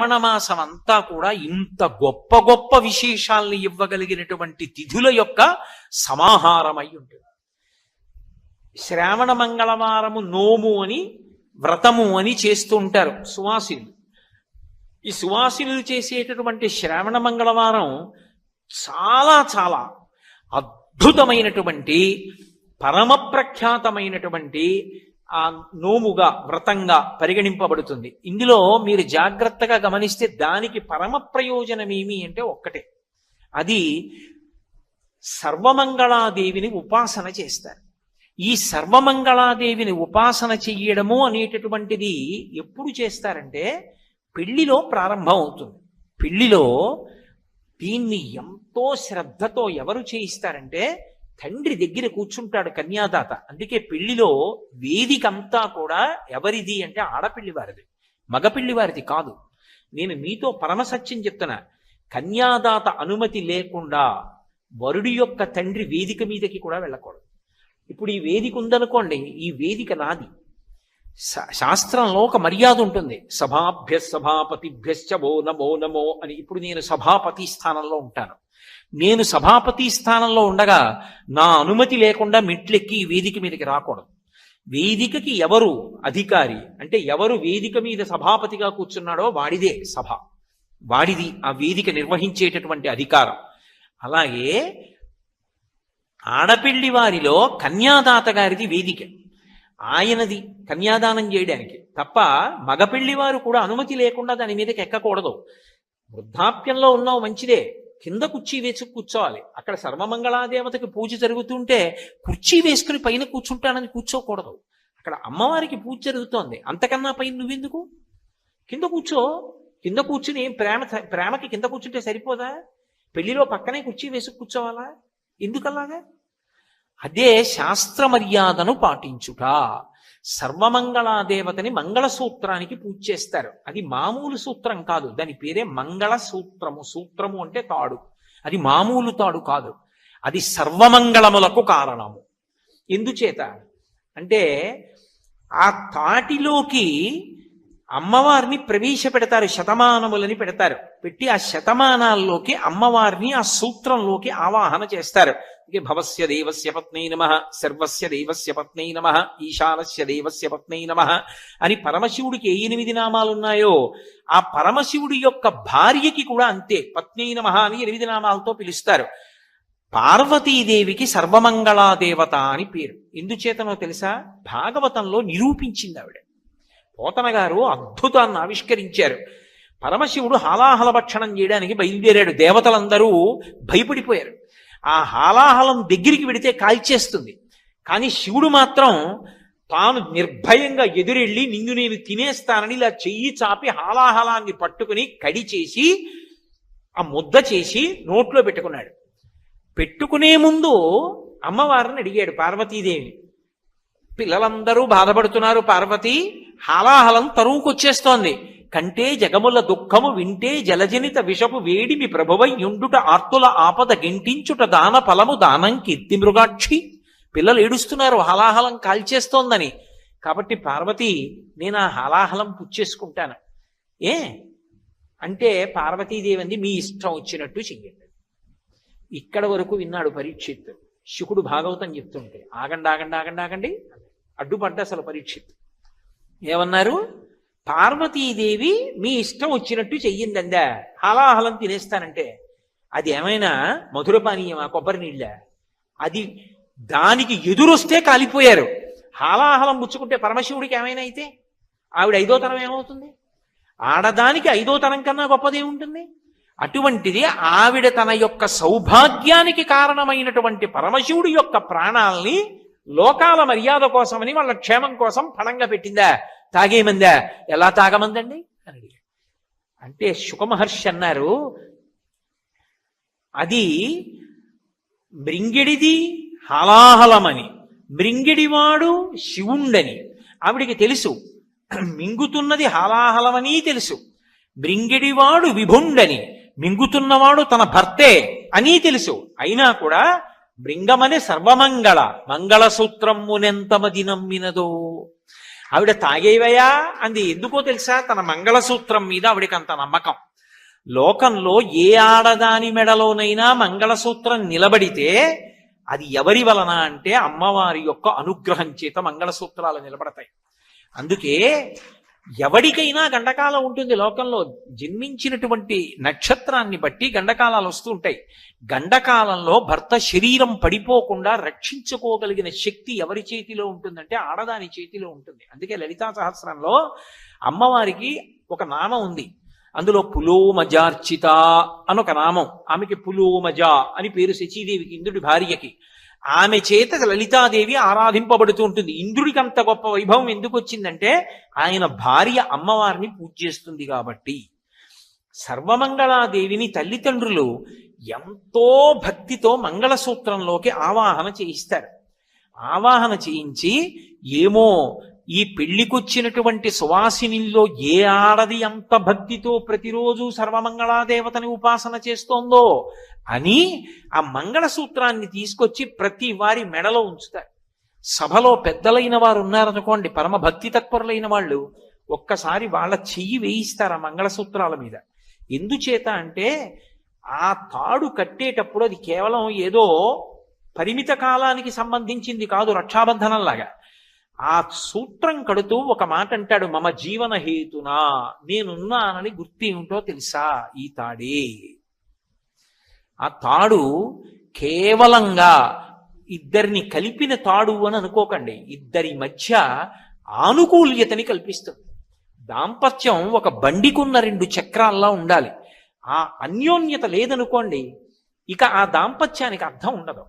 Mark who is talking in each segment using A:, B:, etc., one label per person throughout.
A: మాసం అంతా కూడా ఇంత గొప్ప గొప్ప విశేషాల్ని ఇవ్వగలిగినటువంటి తిథుల యొక్క సమాహారమై ఉంటుంది. శ్రావణ మంగళవారము నోము అని వ్రతము అని చేస్తూ ఉంటారు సువాసినులు. ఈ సువాసినులు చేసేటటువంటి శ్రావణ మంగళవారం చాలా చాలా అద్భుతమైనటువంటి పరమ ప్రఖ్యాతమైనటువంటి ఆ నోముగా వ్రతంగా పరిగణింపబడుతుంది. ఇందులో మీరు జాగ్రత్తగా గమనిస్తే దానికి పరమ ప్రయోజనం ఏమి అంటే ఒక్కటే. అది సర్వమంగళాదేవిని ఉపాసన చేస్తారు. ఈ సర్వమంగళాదేవిని ఉపాసన చెయ్యడము అనేటటువంటిది ఎప్పుడు చేస్తారంటే పెళ్ళిలో ప్రారంభం అవుతుంది పెళ్ళిలో దీన్ని ఎంతో శ్రద్ధతో ఎవరు చేయిస్తారంటే తండ్రి దగ్గర కూర్చుంటాడు కన్యాదాత. అందుకే పెళ్ళిలో వేదికంతా కూడా ఎవరిది అంటే ఆడపిల్లి వారిది. మగపిల్లి వారిది కాదు. నేను మీతో పరమసత్యం చెప్తున్నా. కన్యాదాత అనుమతి లేకుండా వరుడి యొక్క తండ్రి వేదిక మీదకి కూడా వెళ్ళకూడదు. ఇప్పుడు ఈ వేదిక ఉందనుకోండి ఈ వేదిక నాది. శా- శాస్త్రంలో ఒక మర్యాద ఉంటుంది. సభాభ్య సభాపతిభ్యశ్చ ఓ నమో నమో అని ఇప్పుడు నేను సభాపతి స్థానంలో ఉంటాను. నేను సభాపతి స్థానంలో ఉండగా నా అనుమతి లేకుండా మెట్లెక్కి ఈ వేదిక మీదకి రాకూడదు. వేదికకి ఎవరు అధికారి అంటే ఎవరు వేదిక మీద సభాపతిగా కూర్చున్నాడో వాడిదే సభ. వాడిది ఆ వేదిక నిర్వహించేటటువంటి అధికారం. అలాగే ఆడపిల్లి వారిలో కన్యాదాత గారిది వేదిక. ఆయనది కన్యాదానం చేయడానికి. తప్ప మగపిల్లి వారు కూడా అనుమతి లేకుండా దాని మీదకి ఎక్కకూడదు. వృద్ధాప్యంలో ఉన్నావు మంచిదే. కింద కుర్చీ వేసి కూర్చోవాలి. అక్కడ సర్వమంగళాదేవతకి పూజ జరుగుతుంటే కుర్చీ వేసుకుని పైన కూర్చుంటానని కూర్చోకూడదు. అక్కడ అమ్మవారికి పూజ జరుగుతోంది. అంతకన్నా పైన నువ్వెందుకు? కింద కూర్చో. కింద కూర్చుని ప్రేమ ప్రేమకి కింద కూర్చుంటే సరిపోదా? పెళ్ళిలో పక్కనే కుర్చీ వేసి కూర్చోవాలా? ఎందుకలాగా? అదే శాస్త్ర మర్యాదను పాటించుట. సర్వమంగళాదేవతని మంగళసూత్రానికి పూజ చేస్తారు. అది మామూలు సూత్రం కాదు. దాని పేరే మంగళ సూత్రము సూత్రము అంటే తాడు. అది మామూలు తాడు కాదు. అది సర్వమంగళములకు కారణము. ఎందుచేత? అంటే ఆ తాటిలోకి అమ్మవారిని ప్రవేశపెడతారు శతమానములని పెడతారు. పెట్టి ఆ శతమానాల్లోకి అమ్మవారిని ఆ సూత్రంలోకి ఆవాహన చేస్తారు. ఇక భవస్య దేవస్య పత్నై నమ సర్వస్య దేవస్య పత్నై నమ ఈశానస్య దేవస్య పత్నై నమ అని పరమశివుడికి ఏ ఎనిమిది నామాలు ఉన్నాయో ఆ పరమశివుడి యొక్క భార్యకి కూడా అంతే పత్నై నమ అని ఎనిమిది నామాలతో పిలుస్తారు. పార్వతీదేవికి సర్వమంగళాదేవత అని పేరు. ఎందుచేతనో తెలుసా? భాగవతంలో నిరూపించింది ఆవిడ. పోతన గారు అద్భుతాన్ని ఆవిష్కరించారు. పరమశివుడు హాలాహల భక్షణం చేయడానికి బయలుదేరాడు. దేవతలందరూ భయపడిపోయారు. ఆ హాలాహలం దగ్గరికి వెడితే కాల్చేస్తుంది. కానీ శివుడు మాత్రం తాను నిర్భయంగా ఎదురెళ్ళి నిన్ను నేను తినేస్తానని ఇలా చెయ్యి చాపి హాలాహలాన్ని పట్టుకుని కడి చేసి ఆ ముద్ద చేసి నోట్లో పెట్టుకున్నాడు. పెట్టుకునే ముందు అమ్మవారిని అడిగాడు పార్వతీదేవి పిల్లలందరూ బాధపడుతున్నారు పార్వతి. హాలాహలం తరువుకొచ్చేస్తోంది. కంటే జగముల దుఃఖము వింటే జలజనిత విషపు వేడిమి ప్రభువయ్యుండుట ఆర్తుల ఆపద గింటించుట దాన ఫలము దానం కీర్తి మృగాక్షి. పిల్లలు ఏడుస్తున్నారు హలాహలం కాల్చేస్తోందని. కాబట్టి పార్వతి నేను ఆ హలాహలం పుచ్చేసుకుంటాను. ఏ? అంటే పార్వతీదేవి అంది మీ ఇష్టం వచ్చినట్టు చెయ్యండి. ఇక్కడ వరకు విన్నాడు పరీక్షిత్. శుకుడు భాగవతం చెప్తుంటే ఆగండి ఆగండి ఆగండి ఆగండి. అడ్డుపడ్డ అసలు పరీక్షిత్. ఏమన్నారు? పార్వతీదేవి మీ ఇష్టం వచ్చినట్టు చెయ్యిందందా హలాహలం తినేస్తానంటే. అది ఏమైనా మధుర పానీయమా? కొబ్బరి నీళ్ళ? అది దానికి ఎదురొస్తే కాలిపోయారు. హాలాహలం పుచ్చుకుంటే పరమశివుడికి ఏమైనా అయితే? ఆవిడ ఐదో తరం ఏమవుతుంది? ఆడదానికి ఐదో తరం కన్నా గొప్పది ఉంటుంది. అటువంటిది ఆవిడ తన యొక్క సౌభాగ్యానికి కారణమైనటువంటి పరమశివుడి యొక్క ప్రాణాల్ని లోకాల మర్యాద కోసమని వాళ్ళ క్షేమం కోసం పణంగా పెట్టిందా? తాగేమందా? ఎలా తాగమందండి? అని అడిగాడు. అంటే శుకమహర్షి అన్నారు అది మృంగిడిది హలాహలమని మృంగిడివాడు శివుండని. ఆవిడికి తెలుసు మింగుతున్నది హలాహలమని తెలుసు మృంగిడివాడు విభుండని మింగుతున్నవాడు తన భర్తే అని తెలుసు. అయినా కూడా మృంగమని సర్వమంగళ. మంగళసూత్రమునెంతమది నమ్మినదో ఆవిడ తాగేవయా అంది. ఎందుకో తెలుసా? తన మంగళసూత్రం మీద ఆవిడకి అంత నమ్మకం. లోకంలో ఏ ఆడదాని మెడలోనైనా మంగళసూత్రం నిలబడితే అది ఎవరి వలన అంటే అమ్మవారి యొక్క అనుగ్రహం చేత మంగళసూత్రాలు నిలబడతాయి. అందుకే ఎవడికైనా గండకాలం ఉంటుంది లోకంలో. జన్మించినటువంటి నక్షత్రాన్ని బట్టి గండకాలాలు వస్తూ ఉంటాయి. గండకాలంలో భర్త శరీరం పడిపోకుండా రక్షించుకోగలిగిన శక్తి ఎవరి చేతిలో ఉంటుందంటే ఆడదాని చేతిలో ఉంటుంది. అందుకే లలితా సహస్రంలో అమ్మవారికి ఒక నామం ఉంది. అందులో పులోమజార్చిత అని ఒక నామం. ఆమెకి పులోమజ అని పేరు శచీదేవికి ఇంద్రుడి భార్యకి. ఆమె చేత లలితాదేవి ఆరాధింపబడుతూ ఉంటుంది. ఇంద్రుడికి అంత గొప్ప వైభవం ఎందుకు వచ్చిందంటే ఆయన భార్య అమ్మవారిని పూజ చేస్తుంది కాబట్టి. సర్వమంగళాదేవిని తల్లిదండ్రులు ఎంతో భక్తితో మంగళసూత్రంలోకి ఆవాహన చేయిస్తారు. ఆవాహన చేయించి ఏమో ఈ పెళ్ళికొచ్చినటువంటి సువాసినిల్లో ఏ ఆడది అంత భక్తితో ప్రతిరోజు సర్వమంగళాదేవతని ఉపాసన చేస్తోందో అని ఆ మంగళసూత్రాన్ని తీసుకొచ్చి ప్రతి వారి మెడలో ఉంచుతారు. సభలో పెద్దలైన వారు ఉన్నారనుకోండి పరమ భక్తి తత్పరులైన వాళ్ళు ఒక్కసారి వాళ్ళ చెయ్యి వేయిస్తారు ఆ మంగళసూత్రాల మీద. ఎందుచేత అంటే ఆ తాడు కట్టేటప్పుడు అది కేవలం ఏదో పరిమిత కాలానికి సంబంధించింది కాదు రక్షాబంధనంలాగా. ఆ సూత్రం కడుతూ ఒక మాట అంటాడు మమ జీవన హేతునా నేనున్నానని గుర్తు ఏమిటో తెలుసా? ఈ తాడే. ఆ తాడు కేవలంగా ఇద్దరిని కలిపిన తాడు అని అనుకోకండి. ఇద్దరి మధ్య ఆనుకూల్యతని కల్పిస్తుంది. దాంపత్యం ఒక బండికున్న రెండు చక్రాల్లా ఉండాలి. ఆ అన్యోన్యత లేదనుకోండి ఇక ఆ దాంపత్యానికి అర్థం ఉండదు.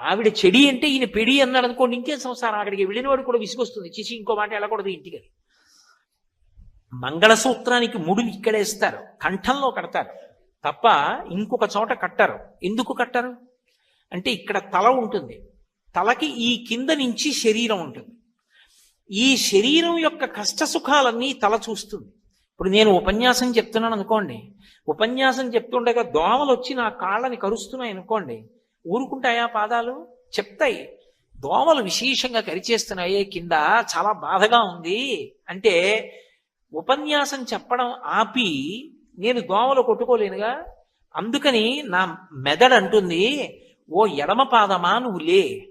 A: ఆవిడ చెడి అంటే ఈయన పెడి అన్నాడు అనుకోండి ఇంకేం సంసారం? అక్కడికి వెళ్ళినవాడు కూడా విసుగొస్తుంది. చిచి ఇంకో మాట వెళ్ళకూడదు ఇంటికి. మంగళసూత్రానికి ముడులు ఇక్కడేస్తారు. కంఠంలో కడతారు. తప్ప ఇంకొక చోట కట్టరు. ఎందుకు కట్టరు? అంటే ఇక్కడ తల ఉంటుంది. తలకి ఈ కింద నుంచి శరీరం ఉంటుంది. ఈ శరీరం యొక్క కష్ట సుఖాలన్నీ తల చూస్తుంది. ఇప్పుడు నేను ఉపన్యాసం చెప్తున్నాను అనుకోండి. ఉపన్యాసం చెప్తుండగా దోమలు వచ్చి నా కాళ్ళని కరుస్తున్నాయి అనుకోండి. ఊరుకుంటాయా పాదాలు? చెప్తాయి. దోమలు విశేషంగా కరిచేస్తున్నాయే కింద చాలా బాధగా ఉంది. అంటే ఉపన్యాసం చెప్పడం ఆపి నేను దోమలు కొట్టుకోలేనుగా? అందుకని నా మెదడు అంటుంది ఓ ఎడమ పాదమా నువ్వు లే.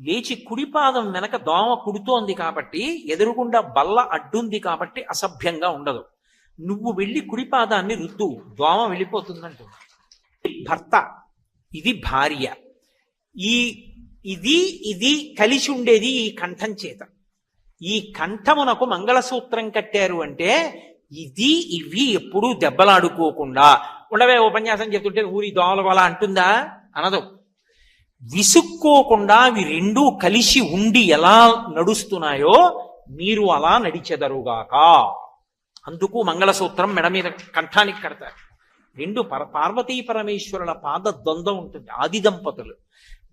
A: లేచి కుడి పాదం వెనక దోమ కుడుతోంది కాబట్టి ఎదురుగుండా బల్ల అడ్డుంది కాబట్టి అసభ్యంగా ఉండదు. నువ్వు వెళ్ళి కుడి పాదాన్ని రుద్దు. దోమ వెళ్ళిపోతుందంటూ భర్త ఇది భార్య. ఈ ఇది ఇది కలిసి ఉండేది ఈ కంఠం చేత. ఈ కంఠమునకు మంగళసూత్రం కట్టారు అంటే ఇది ఇవి ఎప్పుడూ దెబ్బలాడుకోకుండా. ఉండవే ఉపన్యాసం చెప్తుంటే ఊరి దోలవల అంటుందా? అనదు. విసుక్కోకుండా అవి రెండూ కలిసి ఉండి ఎలా నడుస్తున్నాయో మీరు అలా నడిచెదరుగాక. అందుకు మంగళసూత్రం మెడ మీద కంఠానికి కడతారు. రెండు పర పార్వతీ పరమేశ్వరుల పాద ద్వంద్వం ఉంటుంది ఆది దంపతులు.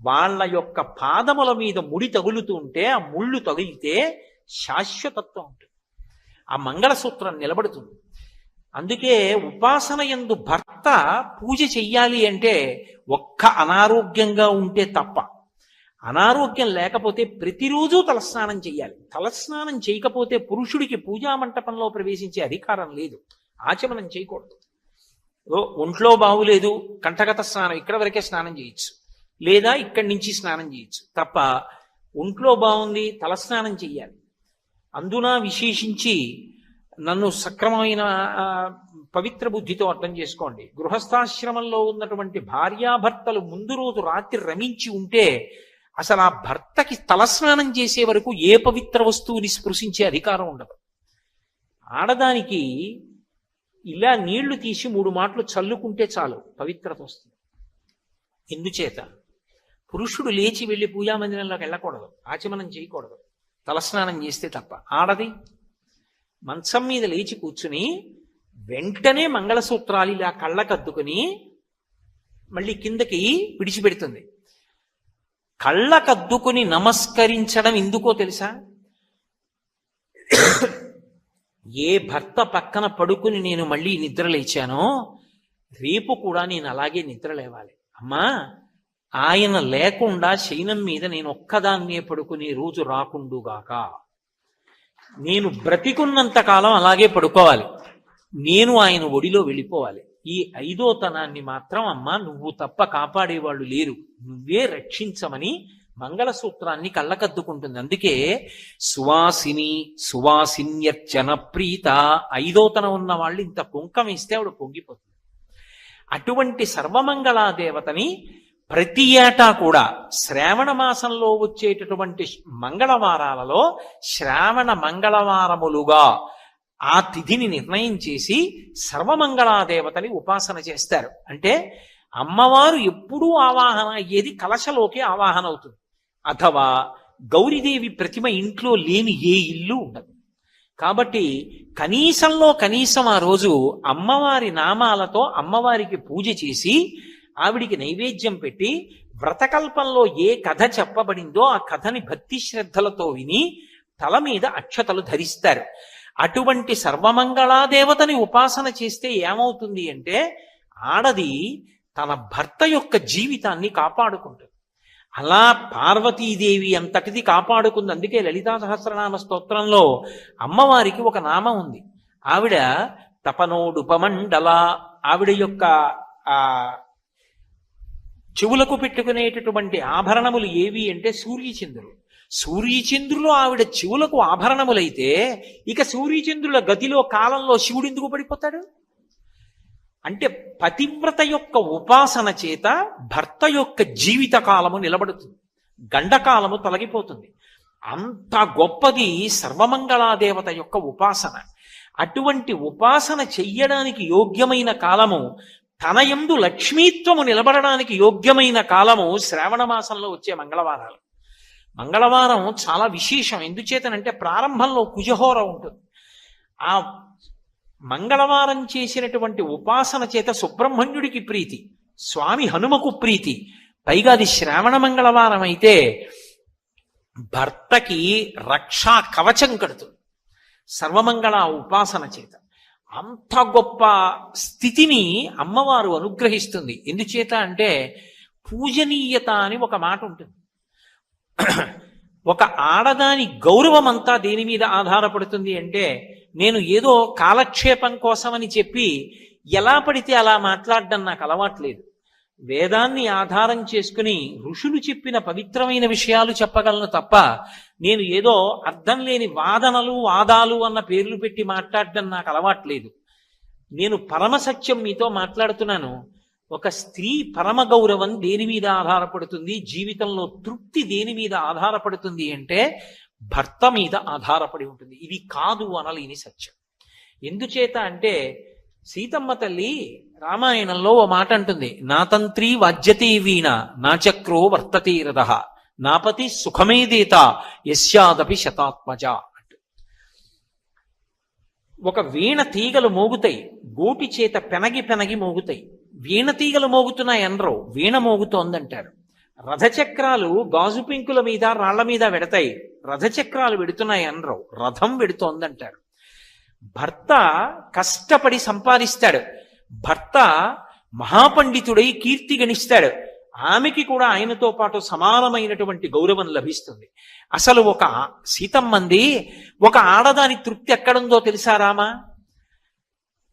A: వాళ్ళ యొక్క పాదముల మీద ముడి తగులుతుంటే ఆ ముళ్ళు తగిలితే శాశ్వతత్వం ఉంటుంది. ఆ మంగళసూత్రం నిలబడుతుంది. అందుకే ఉపాసన ఎందు భర్త పూజ చెయ్యాలి అంటే ఒక్క అనారోగ్యంగా ఉంటే తప్ప అనారోగ్యం లేకపోతే ప్రతిరోజు తలస్నానం చేయాలి తలస్నానం చేయకపోతే పురుషుడికి పూజా మంటపంలో ప్రవేశించే అధికారం లేదు. ఆచమనం చేయకూడదు. ఒంట్లో బాగులేదు కంఠగత స్నానం ఇక్కడ వరకే స్నానం చేయొచ్చు లేదా ఇక్కడి నుంచి స్నానం చేయొచ్చు తప్ప ఒంట్లో బాగుంది తలస్నానం చెయ్యాలి. అందున విశేషించి నన్ను సక్రమమైన పవిత్ర బుద్ధితో అర్థం చేసుకోండి. గృహస్థాశ్రమంలో ఉన్నటువంటి భార్యాభర్తలు ముందు రోజు రాత్రి రమించి ఉంటే అసలు ఆ భర్తకి తలస్నానం చేసే వరకు ఏ పవిత్ర వస్తువుని స్పృశించే అధికారం ఉండదు. ఆడదానికి ఇలా నీళ్ళు తీసి మూడు మాటలు చల్లుకుంటే చాలు పవిత్రత వస్తుంది. ఎందుచేత? పురుషుడు లేచి వెళ్ళి పూజామందిరంలోకి వెళ్ళకూడదు ఆచమనం చేయకూడదు తలస్నానం చేస్తే తప్ప. ఆడది? మంచం మీద లేచి కూర్చుని వెంటనే మంగళసూత్రాలు ఇలా కళ్ళకద్దుకుని మళ్ళీ కిందకి విడిచిపెడుతుంది. కళ్ళకద్దుకుని నమస్కరించడం ఎందుకో తెలుసా? ఏ భర్త పక్కన పడుకుని నేను మళ్ళీ నిద్ర లేచానో రేపు కూడా నేను అలాగే నిద్ర లేవాలి. అమ్మా ఆయన లేకుండా శయనం మీద నేను ఒక్కదాన్నే పడుకునే రోజు రాకుండుగాక నేను బ్రతికున్నంత కాలం అలాగే పడుకోవాలి. నేను ఆయన ఒడిలో వెళ్ళిపోవాలి. ఈ ఐదో తనాన్ని మాత్రం అమ్మ నువ్వు తప్ప కాపాడేవాళ్ళు లేరు. నువ్వే రక్షించమని మంగళసూత్రాన్ని కళ్ళకద్దుకుంటుంది. అందుకే సువాసిని సువాసిన్యర్చన ప్రీత ఐదోతన ఉన్న వాళ్ళు ఇంత కుంకం ఇస్తే ఆవిడ పొంగిపోతుంది. అటువంటి సర్వమంగళాదేవతని ప్రతి ఏటా కూడా శ్రావణ మాసంలో వచ్చేటటువంటి మంగళవారాలలో శ్రావణ మంగళవారములుగా ఆ తిథిని నిర్ణయం చేసి సర్వమంగళా దేవతని ఉపాసన చేస్తారు. అంటే అమ్మవారు ఎప్పుడూ ఆవాహన అయ్యేది కలశలోకి ఆవాహన అవుతుంది. అథవా గౌరీదేవి ప్రతిమ ఇంట్లో లేని ఏ ఇల్లు ఉండదు. కాబట్టి కనీసంలో కనీసం ఆ రోజు అమ్మవారి నామాలతో అమ్మవారికి పూజ చేసి ఆవిడికి నైవేద్యం పెట్టి వ్రతకల్పంలో ఏ కథ చెప్పబడిందో ఆ కథని భక్తి శ్రద్ధలతో విని తల మీద అక్షతలు ధరిస్తారు. అటువంటి సర్వమంగళాదేవతని ఉపాసన చేస్తే ఏమవుతుంది అంటే ఆడది తన భర్త యొక్క జీవితాన్ని కాపాడుకుంటుంది. అలా పార్వతీదేవి అంతటిది కాపాడుకుంది. అందుకే లలితా సహస్రనామ స్తోత్రంలో అమ్మవారికి ఒక నామం ఉంది. ఆవిడ తపనోడుపమండల ఆవిడ యొక్క ఆ చెవులకు పెట్టుకునేటటువంటి ఆభరణములు ఏవి అంటే సూర్యచంద్రులు సూర్యచంద్రులు ఆవిడ చెవులకు ఆభరణములైతే ఇక సూర్యచంద్రుల గతిలో కాలంలో శివుడు ఎందుకు పడిపోతాడు? అంటే పతివ్రత యొక్క ఉపాసన చేత భర్త యొక్క జీవిత కాలము నిలబడుతుంది. గండకాలము తొలగిపోతుంది. అంత గొప్పది సర్వమంగళాదేవత యొక్క ఉపాసన. అటువంటి ఉపాసన చెయ్యడానికి యోగ్యమైన కాలము తన యందు లక్ష్మీత్వము నిలబడడానికి యోగ్యమైన కాలము శ్రావణ మాసంలో వచ్చే మంగళవారాలు. మంగళవారం చాలా విశేషం. ఎందుచేతనంటే ప్రారంభంలో కుజహోర ఉంటుంది. ఆ మంగళవారం చేసినటువంటి ఉపాసన చేత సుబ్రహ్మణ్యుడికి ప్రీతి స్వామి హనుమకు ప్రీతి. పైగా అది శ్రావణ మంగళవారం అయితే భర్తకి రక్షా కవచం కడుతుంది. సర్వమంగళ ఉపాసన చేత. అంత గొప్ప స్థితిని అమ్మవారు అనుగ్రహిస్తుంది. ఎందుచేత అంటే పూజనీయత అని ఒక మాట ఉంటుంది. ఒక ఆడదాని గౌరవం అంతా దేని మీద ఆధారపడుతుంది అంటే నేను ఏదో కాలక్షేపం కోసమని చెప్పి ఎలా పడితే అలా మాట్లాడడం నాకు అలవాట్లేదు వేదాన్ని ఆధారం చేసుకుని ఋషులు చెప్పిన పవిత్రమైన విషయాలు చెప్పగలను తప్ప నేను ఏదో అర్థం లేని వాదనలు వాదాలు అన్న పేర్లు పెట్టి మాట్లాడడం నాకు అలవాట్లేదు నేను పరమసత్యం మీతో మాట్లాడుతున్నాను. ఒక స్త్రీ పరమ గౌరవం దేని మీద ఆధారపడుతుంది? జీవితంలో తృప్తి దేని మీద ఆధారపడుతుంది అంటే భర్త మీద ఆధారపడి ఉంటుంది. ఇది కాదు అనలేని సత్యం. ఎందుచేత అంటే సీతమ్మ తల్లి రామాయణంలో ఓ మాట అంటుంది. నా తంత్రి వాజ్యతీ వీణ నా చక్రో వర్తతే రథ నాపతి సుఖమేదేత యస్యాదపి శతాత్మజ అంటూ ఒక వీణ తీగలు మోగుతాయి. గోటి చేత పెనగి పెనగి మోగుతాయి. వీణ తీగలు మోగుతున్నాయి అనరు. వీణ మోగుతోందంటారు. రథచక్రాలు గాజు పింకుల మీద రాళ్ళ మీద వెడతాయి. రథచక్రాలు వెడుతున్నాయి అనరు. రథం వెడుతోందంటారు భర్త కష్టపడి సంపాదిస్తాడు. భర్త మహాపండితుడై కీర్తి గణిస్తాడు. ఆమెకి కూడా ఆయనతో పాటు సమానమైనటువంటి గౌరవం లభిస్తుంది. అసలు ఒక సీతమ్మంది ఒక ఆడదాని తృప్తి ఎక్కడుందో తెలుసా రామా?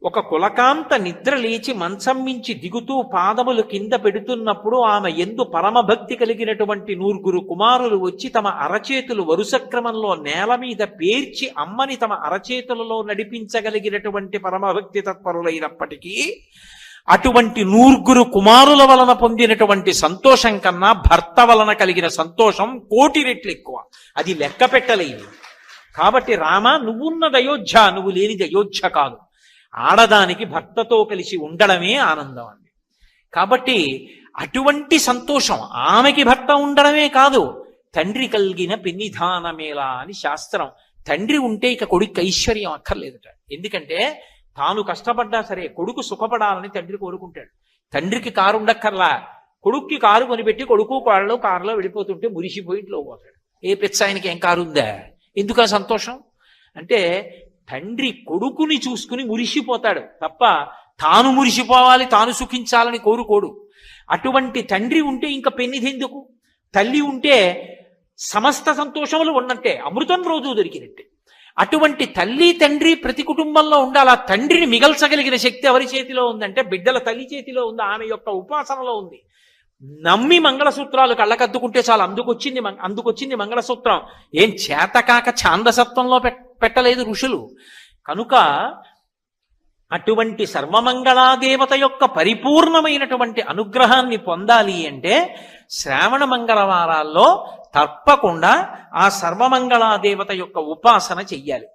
A: ఒక కులకాంత నిద్ర లేచి మంచం మించి దిగుతూ పాదములు కింద పెడుతున్నప్పుడు ఆమె ఎందు పరమభక్తి కలిగినటువంటి నూరుగురు కుమారులు వచ్చి తమ అరచేతులు వరుస క్రమంలో నేల మీద పేర్చి అమ్మని తమ అరచేతులలో నడిపించగలిగినటువంటి పరమభక్తి తత్పరులైనప్పటికీ అటువంటి నూరుగురు కుమారుల వలన పొందినటువంటి సంతోషం కన్నా భర్త వలన కలిగిన సంతోషం కోటి రెట్లు ఎక్కువ. అది లెక్క పెట్టలేదు కాబట్టి రామ నువ్వున్నది అయోధ్య నువ్వు లేనిది అయోధ్య కాదు. ఆడదానికి భర్తతో కలిసి ఉండడమే ఆనందం అండి. కాబట్టి అటువంటి సంతోషం ఆమెకి భర్త ఉండడమే కాదు తండ్రి కలిగిన పెన్నిధానమేలా అని శాస్త్రం. తండ్రి ఉంటే ఇక కొడుకు ఐశ్వర్యం అక్కర్లేదుట. ఎందుకంటే తాను కష్టపడ్డా సరే కొడుకు సుఖపడాలని తండ్రి కోరుకుంటాడు. తండ్రికి కారు ఉండక్కర్లా. కొడుక్కి కారు కొనిపెట్టి కొడుకు కాళ్ళు కారులో వెళ్ళిపోతుంటే మురిసిపోయి ఇంట్లో పోతాడు. ఏ పిచ్చ ఆయనకి ఏం కారు ఉందా? ఎందుకు సంతోషం? అంటే తండ్రి కొడుకుని చూసుకుని మురిసిపోతాడు. తప్ప తాను మురిసిపోవాలి తాను సుఖించాలని కోరుకోడు. అటువంటి తండ్రి ఉంటే ఇంకా పెన్నిదెందుకు? తల్లి ఉంటే సమస్త సంతోషములు ఉన్నట్టే అమృతం రోజు దొరికినట్టే. అటువంటి తల్లి తండ్రి ప్రతి కుటుంబంలో ఉండాలి. ఆ తండ్రిని మిగల్చగలిగిన శక్తి ఎవరి చేతిలో ఉందంటే బిడ్డల తల్లి చేతిలో ఉంది ఆమె యొక్క ఉపాసనలో ఉంది. నమ్మి మంగళసూత్రాలు కళ్ళకద్దుకుంటే చాలు అందుకొచ్చింది అందుకొచ్చింది మంగళసూత్రం. ఏం చేతకాక ఛాందసత్వంలో పెట్ట పెట్టలేదు ఋషులు. కనుక అటువంటి సర్వమంగళాదేవత యొక్క పరిపూర్ణమైనటువంటి అనుగ్రహాన్ని పొందాలి అంటే శ్రావణ మంగళవారాల్లో తప్పకుండా ఆ సర్వమంగళాదేవత యొక్క ఉపాసన చెయ్యాలి.